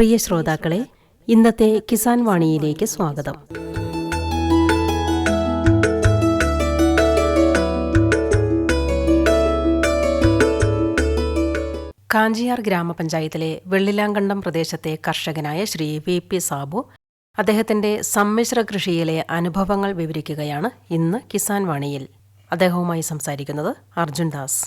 പ്രിയ ശ്രോതാക്കളെ ഇന്നത്തെ കിസാൻ വാണിയിലേക്ക് സ്വാഗതം. കാഞ്ചിയാർ ഗ്രാമപഞ്ചായത്തിലെ വെള്ളിലാങ്കണ്ടം പ്രദേശത്തെ കർഷകനായ ശ്രീ വി പി സാബു അദ്ദേഹത്തിന്റെ സമ്മിശ്ര കൃഷിയിലെ അനുഭവങ്ങൾ വിവരിക്കുകയാണ് ഇന്ന് കിസാൻ വാണിയിൽ. അദ്ദേഹവുമായി സംസാരിക്കുന്നത് അർജുൻ ദാസ്.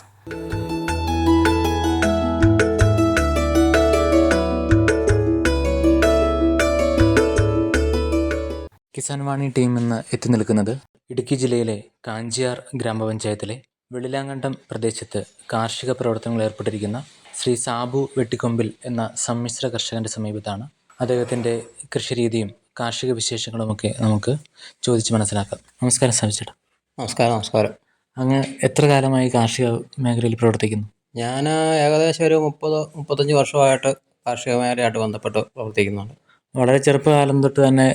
കിസാൻ വാണി ടീം ഇന്ന് എത്തി നിൽക്കുന്നത് ഇടുക്കി ജില്ലയിലെ കാഞ്ചിയാർ ഗ്രാമപഞ്ചായത്തിലെ വെള്ളിലാങ്കണ്ടം പ്രദേശത്ത് കാർഷിക പ്രവർത്തനങ്ങൾ ഏർപ്പെട്ടിരിക്കുന്ന ശ്രീ സാബു വെട്ടിക്കൊമ്പിൽ എന്ന സമ്മിശ്ര കർഷകന്റെ സമീപത്താണ് അദ്ദേഹത്തിന്റെ കൃഷിരീതിയും കാർഷിക വിശേഷങ്ങളും ഒക്കെ നമുക്ക് ചോദിച്ച് മനസ്സിലാക്കാം. നമസ്കാരം സാബു ചേട്ടാ. നമസ്കാരം നമസ്കാരം. അങ്ങ് എത്ര കാലമായി കാർഷിക മേഖലയിൽ പ്രവർത്തിക്കുന്നു? ഞാൻ ഏകദേശം ഒരു മുപ്പത് മുപ്പത്തഞ്ച് വർഷമായിട്ട് കാർഷിക മേഖലയായിട്ട് ബന്ധപ്പെട്ട് പ്രവർത്തിക്കുന്നുണ്ട്. വളരെ ചെറുപ്പകാലം തൊട്ട് തന്നെ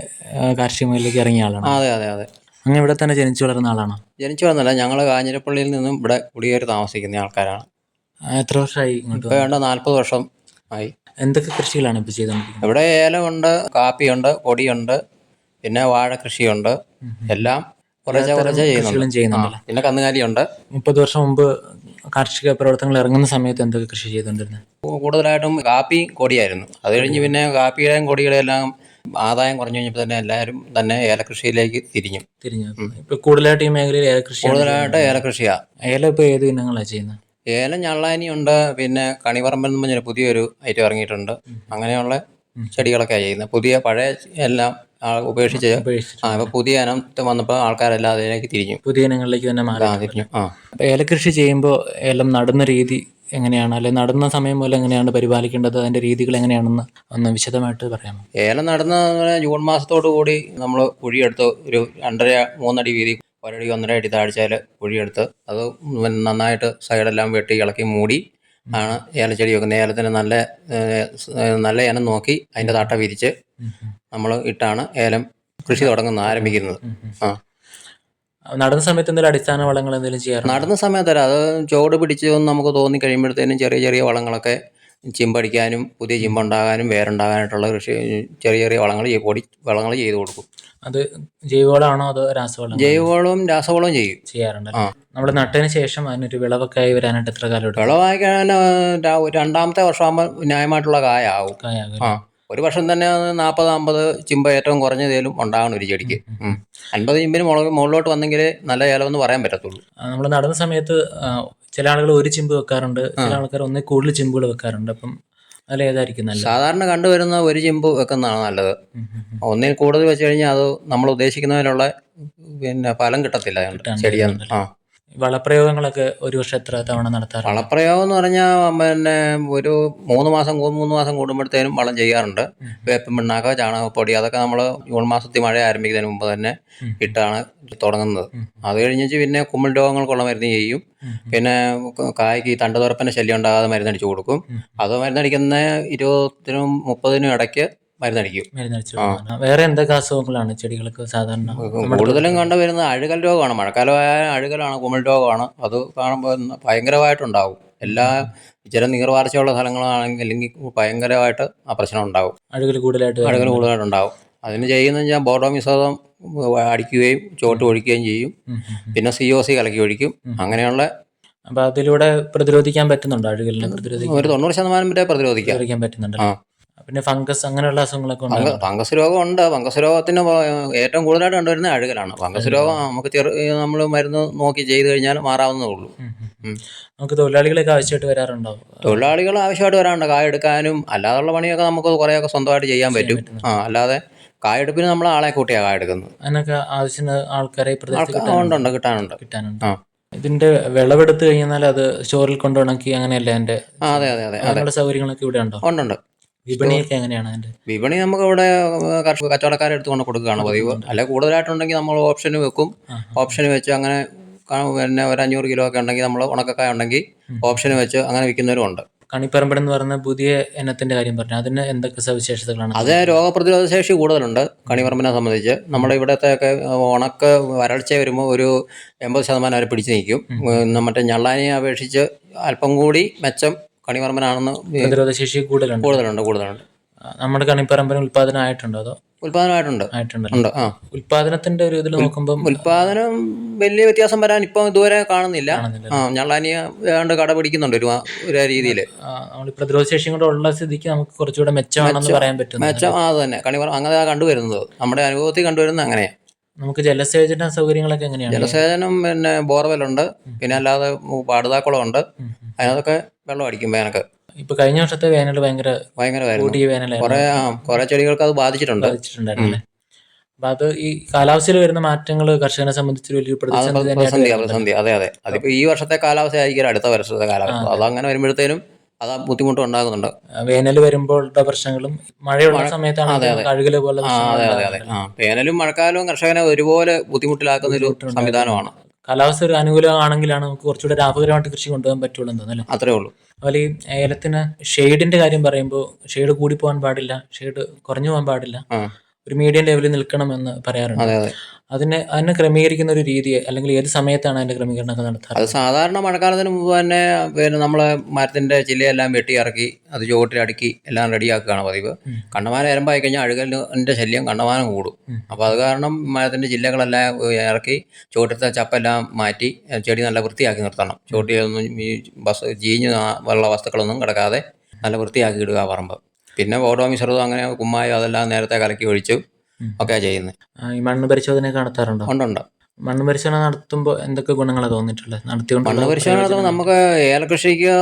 കാർഷിക മേഖലയിലേക്ക് ഇറങ്ങിയ ആളാണ്. അതെ അതെ അതെ. അങ്ങ് ഇവിടെ തന്നെ ജനിച്ചു വളർന്ന ആളാണോ? ജനിച്ചു വളർന്നല്ല ഞങ്ങൾ കാഞ്ഞിരപ്പള്ളിയിൽ നിന്നും ഇവിടെ കുടിയേറി താമസിക്കുന്ന ആൾക്കാരാണ്. എത്ര വർഷമായി ഇപ്പോൾ വേണ്ട നാൽപ്പത് വർഷം ആയി. എന്തൊക്കെ കൃഷികളാണ് ഇപ്പോൾ ചെയ്തുകൊണ്ടിരിക്കുന്നത്? ഇവിടെ ഏലമുണ്ട് കാപ്പിയുണ്ട് പൊടിയുണ്ട് പിന്നെ വാഴ കൃഷിയുണ്ട് എല്ലാം കുറച്ച് കുറച്ച് ചെയ്യുന്നുണ്ട് പിന്നെ കന്നുകാലിയുണ്ട്. മുപ്പത് വർഷം മുമ്പ് കാർഷിക പ്രവർത്തനങ്ങൾ ഇറങ്ങുന്ന സമയത്ത് എന്തൊക്കെ കൃഷി ചെയ്തുകൊണ്ടിരുന്നത്? കൂടുതലായിട്ടും കാപ്പി കൊടിയായിരുന്നു. അത് കഴിഞ്ഞ് പിന്നെ കാപ്പിയുടെയും കൊടികളെല്ലാം എല്ലാം ആദായം കുറഞ്ഞു കഴിഞ്ഞപ്പോൾ തന്നെ എല്ലാവരും തന്നെ ഏലകൃഷിയിലേക്ക് തിരിഞ്ഞു. തിരിഞ്ഞു. ഇപ്പൊ കൂടുതലായിട്ട് ഈ മേഖലയിൽ ഏലകൃഷി കൂടുതലായിട്ട് ഏലകൃഷിയാണ് ഏല ഇപ്പൊ ഏത് ഇനങ്ങളാണ് ചെയ്യുന്നത്? ഏലം ഞള്ളാനിയുണ്ട് പിന്നെ കണിപറമ്പൻ എന്ന് പറഞ്ഞൊരു പുതിയൊരു ഐറ്റം ഇറങ്ങിയിട്ടുണ്ട്. അങ്ങനെയുള്ള ചെടികളൊക്കെയാണ് ചെയ്യുന്നത്. പുതിയ പഴയ എല്ലാം ഉപേക്ഷിച്ച് ആ പുതിയ ഇനം വന്നപ്പോൾ ആൾക്കാരെല്ലാം അതിലേക്ക് തിരിഞ്ഞു. പുതിയ ഇനങ്ങളിലേക്ക് തന്നെ മാറി. ആ തിരിഞ്ഞു. ആ. അപ്പൊ ഏലകൃഷി ചെയ്യുമ്പോൾ ഏലം നടുന്ന രീതി എങ്ങനെയാണ്? അല്ലെ നടുന്ന സമയം പോലെ എങ്ങനെയാണ് പരിപാലിക്കേണ്ടത്? അതിന്റെ രീതികൾ എങ്ങനെയാണെന്ന് ഒന്ന് വിശദമായിട്ട് പറയാം ഏലം നടന്ന ജൂൺ മാസത്തോടു കൂടി നമ്മൾ കുഴിയെടുത്ത് ഒരു രണ്ടര മൂന്നടി വീതി ഒരടി ഒന്നര അടി താഴ്ചയിൽ കുഴിയെടുത്ത് അത് നന്നായിട്ട് സൈഡെല്ലാം വെട്ടി ഇളക്കി മൂടി ആണ് ഏലച്ചെടി വെക്കുന്നത്. ഏലത്തിന് നല്ല നല്ല ഇനം നോക്കി അതിന്റെ തട്ട വിരിച്ച് നമ്മൾ ഇട്ടാണ് ഏലം കൃഷി തുടങ്ങുന്നത് ആരംഭിക്കുന്നത്. ആ. നടുന്ന സമയത്ത് എന്തെങ്കിലും അടിസ്ഥാന വളങ്ങൾ എന്തെങ്കിലും ചെയ്യാറ് നടന്ന സമയത്തല്ല അത് ചോട് പിടിച്ച് ഒന്ന് നമുക്ക് തോന്നി കഴിയുമ്പോഴത്തേനും ചെറിയ ചെറിയ വളങ്ങളൊക്കെ ചിമ്പടിക്കാനും പുതിയ ചിമ്പുണ്ടാകാനും വേരുണ്ടാകാനായിട്ടുള്ള കൃഷി ചെറിയ ചെറിയ വളങ്ങൾ പൊടി വളങ്ങൾ ചെയ്തു കൊടുക്കും. അത് ജൈവവളമാണോ അതോ രാസവളം ജൈവവളവും രാസവളവും ചെയ്യും. ചെയ്യാറുണ്ട് നമ്മുടെ നമ്മൾ നട്ടതിന് ശേഷം അതിനൊരു വിളവൊക്കെ ആയി വരാനായിട്ട് എത്ര കാലം വിളവായി രണ്ടാമത്തെ വർഷമാകുമ്പോൾ ന്യായമായിട്ടുള്ള കായാവും. കായാകും. ആ. ഒരു വർഷം തന്നെ നാൽപ്പത് അമ്പത് ചിമ്പ ഏറ്റവും കുറഞ്ഞതേലും ഉണ്ടാകണം ഒരു ചെടിക്ക്. അൻപത് ചിമ്പിന് മുളക് മുകളിലോട്ട് വന്നെങ്കിൽ നല്ല ഏലമെന്ന് പറയാൻ പറ്റത്തുള്ളൂ. നമ്മൾ നടന്ന സമയത്ത് ചില ആളുകൾ ഒരു ചിമ്പ് വെക്കാറുണ്ട് ചില ആൾക്കാർ ഒന്നിൽ കൂടുതൽ ചിമ്പുകൾ വെക്കാറുണ്ട്. അപ്പം അതിൽ ഏതായിരിക്കും നല്ലത്? സാധാരണ കണ്ടുവരുന്ന ഒരു ചിമ്പ് വെക്കുന്നതാണ് നല്ലത്. ഒന്നിൽ കൂടുതൽ വെച്ച് കഴിഞ്ഞാൽ അത് നമ്മൾ ഉദ്ദേശിക്കുന്നതിനുള്ള പിന്നെ ഫലം കിട്ടത്തില്ല ചെടിയാണ് ആ. വളപ്രയോഗങ്ങളൊക്കെ ഒരു വർഷം എത്ര തവണ നടത്താറുണ്ട് വളപ്രയോഗം എന്ന് പറഞ്ഞാൽ പിന്നെ ഒരു മൂന്ന് മാസം മൂന്ന് മാസം കൂടുമ്പോഴത്തേനും വളം ചെയ്യാറുണ്ട്. വേപ്പം പിണ്ണാക്ക ചാണകപ്പൊടി അതൊക്കെ നമ്മൾ ജൂൺ മാസത്തിൽ മഴ ആരംഭിക്കുന്നതിന് മുമ്പ് തന്നെ ഇട്ടാണ് തുടങ്ങുന്നത്. അത് കഴിഞ്ഞിട്ട് പിന്നെ കുമ്മൽ രോഗങ്ങൾക്കുള്ള മരുന്ന് ചെയ്യും. പിന്നെ കായ്ക്ക് ഈ തണ്ടുതുറപ്പിന്റെ ശല്യം ഉണ്ടാകാതെ മരുന്നടിച്ചു കൊടുക്കും. അത് മരുന്നടിക്കുന്ന ഇരുപതിനും മുപ്പതിനും ഇടയ്ക്ക് മരുന്നടിക്കും. മരുന്നടിച്ച്. വേറെ എന്തൊക്കെ അസുഖങ്ങളാണ് ചെടികൾക്ക് സാധാരണ കൂടുതലും കണ്ടുവരുന്നത് അഴുകൽ രോഗമാണ്. മഴക്കാലമായ അഴുകലാണ് കുമൽ രോഗമാണ്. അത് കാണുമ്പോൾ ഭയങ്കരമായിട്ടുണ്ടാവും. എല്ലാ ചില നീർവാർച്ചയുള്ള സ്ഥലങ്ങളാണെങ്കിൽ അല്ലെങ്കിൽ ഭയങ്കരമായിട്ട് ആ പ്രശ്നം ഉണ്ടാവും. അഴുകൽ കൂടുതലായിട്ട് അഴുകൽ കൂടുതലായിട്ട് ഉണ്ടാവും അതിന് ചെയ്യുന്നത് ഞാൻ ബോഡോ അടിക്കുകയും ചോട്ട് ഒഴിക്കുകയും ചെയ്യും. പിന്നെ സി ഒ സി കലക്കി ഒഴിക്കും. അങ്ങനെയുള്ള അപ്പൊ അതിലൂടെ പ്രതിരോധിക്കാൻ പറ്റുന്നുണ്ടോ അഴുകലിനെ പ്രതിരോധിക്കാൻ? ഒരു തൊണ്ണൂറ് ശതമാനം വരെ പ്രതിരോധിക്കാൻ പറ്റുന്നുണ്ട്. പിന്നെ ഫംഗസ് അങ്ങനെയുള്ള അസുഖങ്ങളൊക്കെ ഉണ്ട് ഫംഗസ് രോഗം ഉണ്ട്. ഫംഗസ് രോഗത്തിന് ഏറ്റവും കൂടുതലായിട്ട് കണ്ടുവരുന്നത് അഴുകലാണ്. ഫംഗസ് രോഗം നമുക്ക് ചെറു നമ്മൾ മരുന്ന് നോക്കി ചെയ്തു കഴിഞ്ഞാൽ മാറാവുന്നതേ ഉള്ളൂ. നമുക്ക് തൊഴിലാളികളൊക്കെ ആവശ്യമായിട്ട് വരാറുണ്ടോ? തൊഴിലാളികൾ ആവശ്യമായിട്ട് വരാറുണ്ട്. കായ എടുക്കാനും അല്ലാതുള്ള പണിയൊക്കെ നമുക്ക് കുറേയൊക്കെ സ്വന്തമായിട്ട് ചെയ്യാൻ പറ്റും. ആ അല്ലാതെ കായെടുപ്പിന് നമ്മൾ ആളെ കൂട്ടിയാണ് കായ എടുക്കുന്നത്. അതിനൊക്കെ ആവശ്യത്തിന് ആൾക്കാരെ ഉണ്ടുണ്ട് കിട്ടാനുണ്ട്. കിട്ടാനുണ്ട്. ആ. ഇതിന്റെ വിളവെടുത്ത് കഴിഞ്ഞാൽ അത് സ്റ്റോറിൽ കൊണ്ട് ഉണക്കി അങ്ങനെയല്ല എന്റെ അതെ അതെ അതെ സൗകര്യങ്ങളൊക്കെ ഇവിടെ ഉണ്ടോ? ഉണ്ടുണ്ട് വിപണിയൊക്കെ എങ്ങനെയാണ് അതിന്റെ വിപണി നമുക്ക് ഇവിടെ കർഷക കച്ചവടക്കാരെ എടുത്ത് കൊണ്ട് കൊടുക്കുകയാണ്. പതിവ് അല്ലെ കൂടുതലായിട്ടുണ്ടെങ്കിൽ നമ്മൾ ഓപ്ഷൻ വെക്കും. ഓപ്ഷൻ വെച്ച് അങ്ങനെ പിന്നെ ഒരു അഞ്ഞൂറ് കിലോ ഒക്കെ ഉണ്ടെങ്കിൽ നമ്മൾ ഉണക്കക്കായ ഉണ്ടെങ്കിൽ ഓപ്ഷൻ വെച്ച് അങ്ങനെ വിൽക്കുന്നവരും ഉണ്ട്. കണിപ്പറമ്പൻ എന്ന് പറയുന്ന പുതിയ ഇനത്തിന്റെ കാര്യം പറഞ്ഞു. അതിന് എന്തൊക്കെ സവിശേഷതകളാണ്? അത് രോഗപ്രതിരോധ ശേഷി കൂടുതലുണ്ട് കണിപറമ്പിനെ സംബന്ധിച്ച്. നമ്മുടെ ഇവിടത്തെ ഒക്കെ ഉണക്ക് വരൾച്ച വരുമ്പോൾ ഒരു എൺപത് ശതമാനം വരെ പിടിച്ചു നിൽക്കും. മറ്റേ ഞള്ളാനെ അപേക്ഷിച്ച് അല്പം കൂടി മെച്ചം കണിപറമ്പനാണെന്ന് പ്രതിരോധ ശേഷി കൂടുതലുണ്ട്. കൂടുതലുണ്ട് കൂടുതലുണ്ട്. നമ്മുടെ കണിപ്പറമ്പിന് ഉൽപാദനമായിട്ടുണ്ടോ അതോ? ഉൽപാദനമായിട്ടുണ്ട് ആയിട്ടുണ്ടല്ലോ? ആ. ഉൽപാദനത്തിന്റെ ഒരു ഇതിൽ നോക്കുമ്പോൾ ഉൽപാദനം വലിയ വ്യത്യാസം വരാൻ ഇപ്പം ഇതുവരെ കാണുന്നില്ല. ആ ഞള്ളാനിയ ഏതാണ്ട് കട പിടിക്കുന്നുണ്ട് ഒരു രീതിയിൽ നമ്മൾ പ്രതിരോധ ശേഷിയും കൂടെ ഉള്ള സ്ഥിതിക്ക് നമുക്ക് കുറച്ചുകൂടെ മെച്ചമാണെന്ന് പറയാൻ പറ്റും മെച്ചം ആ അത് തന്നെ. കണിപറ അങ്ങനെ കണ്ടുവരുന്നത്. നമ്മുടെ അനുഭവത്തിൽ കണ്ടുവരുന്നത് അങ്ങനെയാണ് നമുക്ക് ജലസേചന സൗകര്യങ്ങളൊക്കെ എങ്ങനെയാണ്? ജലസേചനം പിന്നെ ബോർവെല്ലുണ്ട്. പിന്നെ അല്ലാതെ പാടുതാക്കുളമുണ്ട്. അതിനകത്തൊക്കെ വെള്ളം അടിക്കും വേനക്ക് ഇപ്പൊ കഴിഞ്ഞ വർഷത്തെ വേനൽ ഭയങ്കര ഭയങ്കരമായിരുന്നു കൂടിയ വേനലായിരുന്നു. കുറെ ആ കുറെ ചെടികൾക്ക് അത് ബാധിച്ചിട്ടുണ്ട്. ബാധിച്ചിട്ടുണ്ടായിരുന്നല്ലേ അപ്പൊ അത് ഈ കാലാവസ്ഥയിൽ വരുന്ന മാറ്റങ്ങൾ കർഷകനെ സംബന്ധിച്ച് വലിയ അത് പ്രതിസന്ധി പ്രതിസന്ധി അതെ അതെ. അതിപ്പോ ഈ വർഷത്തെ കാലാവസ്ഥ ആയിരിക്കും അടുത്ത വർഷത്തെ കാലാവസ്ഥ. അതങ്ങനെ വരുമ്പോഴത്തേനും അത് ബുദ്ധിമുട്ട് ഉണ്ടാകുന്നുണ്ട് വേനൽ വരുമ്പോഴുള്ള പ്രശ്നങ്ങളും മഴയുള്ള സമയത്താണ്. കഴുകൽ പോലെ അതെ. അതെ അതെ ആ വേനലും മഴക്കാലവും കർഷകനെ ഒരുപോലെ ബുദ്ധിമുട്ടിലാക്കുന്ന ഒരു സംവിധാനമാണ്. കാലാവസ്ഥ ഒരു അനുകൂലമാണെങ്കിലാണ് നമുക്ക് കുറച്ചുകൂടെ ലാഭകരമായിട്ട് കൃഷി കൊണ്ടുപോകാൻ പറ്റുള്ളൂ തോന്നുന്നു അത്രേ ഉള്ളൂ. അതുപോലെ ഈ ഏലത്തിന് ഷെയ്ഡിന്റെ കാര്യം പറയുമ്പോൾ ഷെയ്ഡ് കൂടി പോകാൻ പാടില്ല ഷെയ്ഡ് കുറഞ്ഞു പോകാൻ പാടില്ല. ഒരു മീഡിയം ലെവലിൽ നിൽക്കണം എന്ന് പറയാറുണ്ട്. അതെ അതെ. അതിനെ അതിനെ ക്രമീകരിക്കുന്ന ഒരു രീതി അല്ലെങ്കിൽ ഏത് സമയത്താണ് അതിന്റെ ക്രമീകരണമൊക്കെ നടത്താറ്? അത് സാധാരണ മഴക്കാലത്തിന് മുമ്പ് തന്നെ പിന്നെ നമ്മളെ മരത്തിന്റെ ചില്ലയെല്ലാം വെട്ടി ഇറക്കി അത് ചുവട്ടിൽ അടുക്കി എല്ലാം റെഡിയാക്കുകയാണ് പതിവ്. കണ്ണമാനം ഇരമ്പായി കഴിഞ്ഞാൽ അഴുകലിന്റെ ശല്യം കണ്ണമാനം കൂടും. അപ്പോൾ അത് കാരണം മരത്തിന്റെ ചില്ലകളെല്ലാം ഇറക്കി ചുവട്ടിലത്തെ ചപ്പെല്ലാം മാറ്റി ചെടി നല്ല വൃത്തിയാക്കി നിർത്തണം. ചുവട്ടിലൊന്നും ഈ ബസ് ചീഞ്ഞ് വെള്ള ഉള്ള വസ്തുക്കളൊന്നും കിടക്കാതെ നല്ല വൃത്തിയാക്കി ഇടുക പറമ്പ്. പിന്നെ ഓടോ മിശ്രിതം അങ്ങനെ കുമ്മായോ അതെല്ലാം നേരത്തെ കലക്കി ഒഴിച്ചു ഒക്കെ ചെയ്യുന്നത് ഈ മണ്ണ് പരിശോധന നടത്താറുണ്ടോ? ഉണ്ടുണ്ട് മണ്ണ് പരിശോധന നടത്തുമ്പോൾ എന്തൊക്കെ ഗുണങ്ങളാണ് തോന്നിയിട്ടുള്ളത് നടത്തിക്കൊണ്ട് മണ്ണ് പരിശോധന നടത്തുമ്പോൾ നമുക്ക് ഏലകൃഷിക്ക്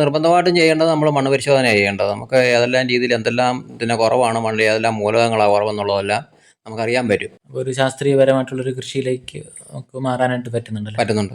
നിർബന്ധമായിട്ടും ചെയ്യേണ്ടത് നമ്മൾ മണ്ണ് പരിശോധന ചെയ്യേണ്ടത്. നമുക്ക് ഏതെല്ലാം രീതിയിൽ എന്തെല്ലാം ഇതിന് കുറവാണ് മണ്ണിൽ ഏതെല്ലാം മൂലകങ്ങളാണ് കുറവെന്നുള്ളതെല്ലാം നമുക്കറിയാൻ പറ്റും. ഒരു ശാസ്ത്രീയപരമായിട്ടുള്ളൊരു കൃഷിയിലേക്ക് നമുക്ക് മാറാനായിട്ട് പറ്റുന്നുണ്ടല്ലോ? പറ്റുന്നുണ്ട്.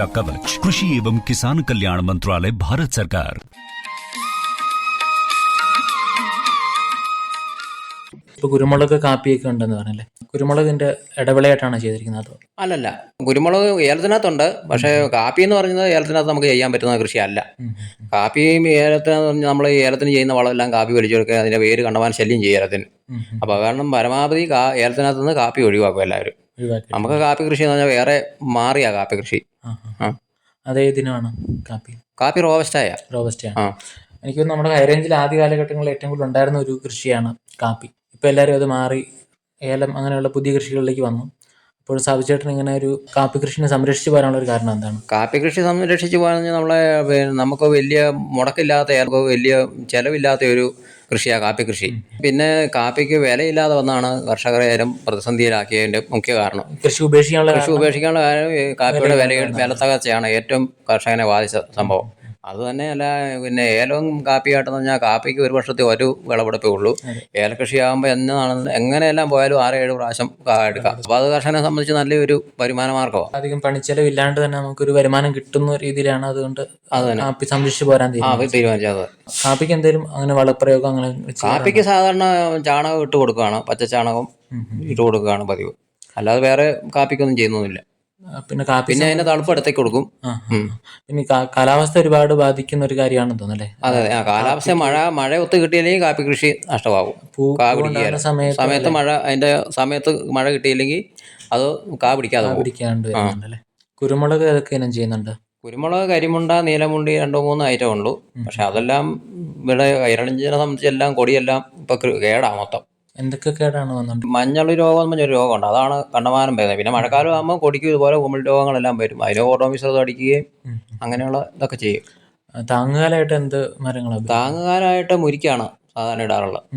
कवच कृषि एवं किसान कल्याण मंत्रालय भारत सरकार ഇപ്പൊ കുരുമുളക് കാപ്പിയൊക്കെ ഉണ്ടെന്ന് പറഞ്ഞല്ലേ കുരുമുളകിന്റെ ഇടവിളയായിട്ടാണ് ചെയ്തിരിക്കുന്നത് അതോ? അല്ലല്ല. കുരുമുളക് ഏലത്തിനകത്തുണ്ട്. പക്ഷേ കാപ്പി എന്ന് പറയുന്നത് ഏലത്തിനകത്ത് നമുക്ക് ചെയ്യാൻ പറ്റുന്ന കൃഷിയല്ല. കാപ്പിയും ഏലത്തിനകത്ത് പറഞ്ഞാൽ നമ്മൾ ഏലത്തിന് ചെയ്യുന്ന വളമെല്ലാം കാപ്പി വലിച്ചെടുക്കുക അതിന്റെ വേര് കണ്ടമാനം ശല്യം ചെയ്യും ഏലത്തിന്. അപ്പോൾ കാരണം പരമാവധി കാ ഏലത്തിനകത്ത് നിന്ന് കാപ്പി ഒഴിവാക്കും എല്ലാവരും. നമുക്ക് കാപ്പി കൃഷി എന്ന് പറഞ്ഞാൽ വേറെ മാറിയാ കാപ്പി കൃഷി. അതേ ദിനമാണ് കാപ്പി. കാപ്പി റോബസ്റ്റായ. റോബസ്റ്റായ എനിക്ക് നമ്മുടെ ഹൈറേഞ്ചിൽ ആദ്യ കാലഘട്ടങ്ങളിൽ ഏറ്റവും കൂടുതൽ ഉണ്ടായിരുന്ന ഒരു കൃഷിയാണ് കാപ്പി. ഇപ്പൊ എല്ലാവരും അത് മാറി ഏലം അങ്ങനെയുള്ള പുതിയ കൃഷികളിലേക്ക് വന്നു. അപ്പോൾ സാബുചേട്ടൻ ഇങ്ങനെ ഒരു കാപ്പി കൃഷിനെ സംരക്ഷിച്ചു പോകാനുള്ള ഒരു കാരണം എന്താണ്? കാപ്പി കൃഷി സംരക്ഷിച്ചു പോകാൻ നമ്മളെ നമുക്ക് വലിയ മുടക്കില്ലാത്ത ഏലം വലിയ ചിലവില്ലാത്ത ഒരു കൃഷിയാണ് കാപ്പി കൃഷി. പിന്നെ കാപ്പിക്ക് വിലയില്ലാതെ വന്നാണ് കർഷകരെ ഏലം പ്രതിസന്ധിയിലാക്കിയതിന്റെ മുഖ്യ കാരണം. കൃഷി ഉപേക്ഷിക്കാനുള്ള കൃഷി ഉപേക്ഷിക്കാനുള്ള കാരണം കാപ്പിയുടെ വില വില തകർച്ചയാണ് ഏറ്റവും കർഷകനെ ബാധിച്ച സംഭവം. അത് തന്നെയല്ല പിന്നെ ഏലവും കാപ്പിയായിട്ടെന്ന് പറഞ്ഞാൽ കാപ്പിക്ക് ഒരു വർഷത്തെ ഒരു വിളവെടുപ്പേ ഉള്ളൂ. ഏലകൃഷിയാകുമ്പോൾ എന്നാണ് എങ്ങനെയെല്ലാം പോയാലും ആറ് ഏഴ് പ്രാവശ്യം എടുക്കാം. അപ്പോൾ അത് കർഷകനെ സംബന്ധിച്ച് നല്ലൊരു വരുമാന മാർഗമാണ് അധികം പണിച്ചെലവില്ലാണ്ട് തന്നെ നമുക്കൊരു വരുമാനം കിട്ടുന്ന രീതിയിലാണ് അതുകൊണ്ട് അത് തന്നെ. കാപ്പി സംരക്ഷിച്ച് പോരാൻ തീരുമാനിച്ചത്. കാപ്പിക്ക് എന്തെങ്കിലും അങ്ങനെ വളപ്രയോഗം അങ്ങനെ കാപ്പിക്ക് സാധാരണ ചാണകം ഇട്ട് കൊടുക്കുകയാണ് പച്ച ചാണകം ഇട്ട് കൊടുക്കുകയാണ് പതിവ്. അല്ലാതെ വേറെ കാപ്പിക്കൊന്നും ചെയ്യുന്നൊന്നുമില്ല. പിന്നെ കാപ്പി പിന്നെ അതിന്റെ തണുപ്പ് അടുത്തേക്ക് കൊടുക്കും. പിന്നെ കാലാവസ്ഥ ഒരുപാട് ബാധിക്കുന്ന ഒരു കാര്യമാണെന്ന് തോന്നുന്നല്ലേ അതെ അതെ. ആ കാലാവസ്ഥ മഴ മഴ ഒത്തു കിട്ടിയില്ലെങ്കിൽ കാപ്പി കൃഷി നഷ്ടമാകും. കാ സമയത്ത് സമയത്ത് മഴ അതിന്റെ സമയത്ത് മഴ കിട്ടിയില്ലെങ്കിൽ അത് കാ പിടിക്കാതെ പിടിക്കാണ്ട് കുരുമുളക് ഏതൊക്കെ ഇനം ചെയ്യുന്നുണ്ട്? കുരുമുളക് കരിമുണ്ട നീലമുണ്ടി രണ്ടോ മൂന്നോ ഐറ്റം ഉള്ളൂ. പക്ഷെ അതെല്ലാം ഇവിടെ ഇരളിഞ്ചിനെ സംബന്ധിച്ച് എല്ലാം കൊടിയെല്ലാം ഇപ്പൊ കേടാ മൊത്തം. എന്തൊക്കെ കേടാണ് വന്നത്? മഞ്ഞൾ രോഗം എന്ന് പറഞ്ഞൊരു രോഗമുണ്ട്. അതാണ് കണ്ടമാനം വരുന്നത് പിന്നെ മഴക്കാലം ആകുമ്പോൾ കൊടിക്കും ഇതുപോലെ കുമിൾ രോഗങ്ങളെല്ലാം വരും. അതിന് ഓട്ടോമിശ്രതം അടിക്കുകയും അങ്ങനെയുള്ള ഇതൊക്കെ ചെയ്യും. താങ്ങുകാലായിട്ട് എന്ത് മരങ്ങളാണ് താങ്ങുകാലായിട്ട് മുരിക്കാണ് സാധാരണ ഇടാറുള്ളത്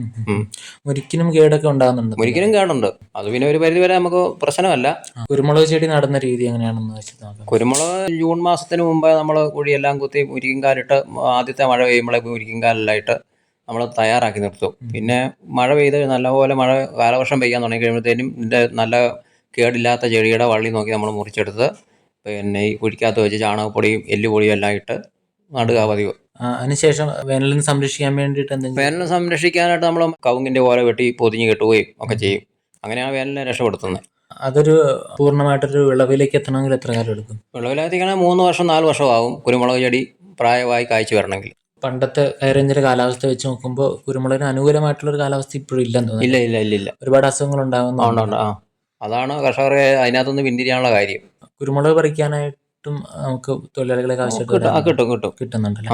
മുരിക്കിനും കേടൊക്കെ ഉണ്ടാകുന്നുണ്ട്. മുരിക്കിനും കേടുണ്ട്. അത് പിന്നെ ഒരു പരിധി വരെ നമുക്ക് പ്രശ്നമല്ല. കുരുമുളക് ചെടി നടന്ന രീതി എങ്ങനെയാണെന്ന് വെച്ചാൽ കുരുമുളക് ജൂൺ മാസത്തിന് മുമ്പേ നമ്മൾ കുഴിയെല്ലാം കുത്തി മുരിക്കും കാലിട്ട് ആദ്യത്തെ മഴ പെയ്യുമ്പോഴേ മുരിക്കിൻകാലിലായിട്ട് നമ്മൾ തയ്യാറാക്കി നിർത്തും. പിന്നെ മഴ പെയ്ത് നല്ലപോലെ മഴ കാലവർഷം പെയ്യാൻ തുടങ്ങി കഴിയുമ്പോഴത്തേനും ഇതിന്റെ നല്ല കേടില്ലാത്ത ചെടിയുടെ വള്ളി നോക്കി നമ്മൾ മുറിച്ചെടുത്ത് പിന്നെ ഈ കുഴിക്കകത്ത് വെച്ച് ചാണകപ്പൊടിയും എല്ലുപൊടിയും എല്ലാം ഇട്ട് നടുക പതിവ്. അതിനുശേഷം വേനലിന് സംരക്ഷിക്കാൻ വേണ്ടിയിട്ട് എന്തെങ്കിലും വേനൽ സംരക്ഷിക്കാനായിട്ട് നമ്മൾ കവുങ്ങിന്റെ ഓല വെട്ടി പൊതിഞ്ഞ് കെട്ടുകയും ഒക്കെ ചെയ്യും. അങ്ങനെയാണ് വേനലിനെ രക്ഷപ്പെടുത്തുന്നത്. അതൊരു പൂർണമായിട്ടൊരു വിളവിലേക്ക് എത്തണമെങ്കിൽ എത്ര കാലം എടുക്കും? വിളവിലെത്തിക്കണേ മൂന്ന് വർഷം നാല് വർഷം ആവും കുരുമുളക് ചെടി പ്രായമായി കായ്ച്ചു വരണമെങ്കിൽ. പണ്ടത്തെ കയറഞ്ചിന്റെ കാലാവസ്ഥ വെച്ച് നോക്കുമ്പോൾ കുരുമുളകിന് അനുകൂലമായിട്ടുള്ള ഒരു കാലാവസ്ഥ ഇപ്പോഴും ഇല്ലെന്ന് തോന്നുന്നു. ഇല്ല ഇല്ല ഇല്ല ഇല്ല. ഒരുപാട് അസുഖങ്ങൾ ഉണ്ട് ഉണ്ട്. ഉണ്ടാകുന്നുണ്ട് ആ. അതാണ് കർഷകർ അതിനകത്തുനിന്ന് പിന്തിരിയാനുള്ള കാര്യം. കുരുമുളക് പറിക്കാനായിട്ടും നമുക്ക് തൊഴിലാളികളെ ആവശ്യമായിട്ട് കിട്ടും. കിട്ടും കിട്ടും. കിട്ടുന്നുണ്ടല്ലേ?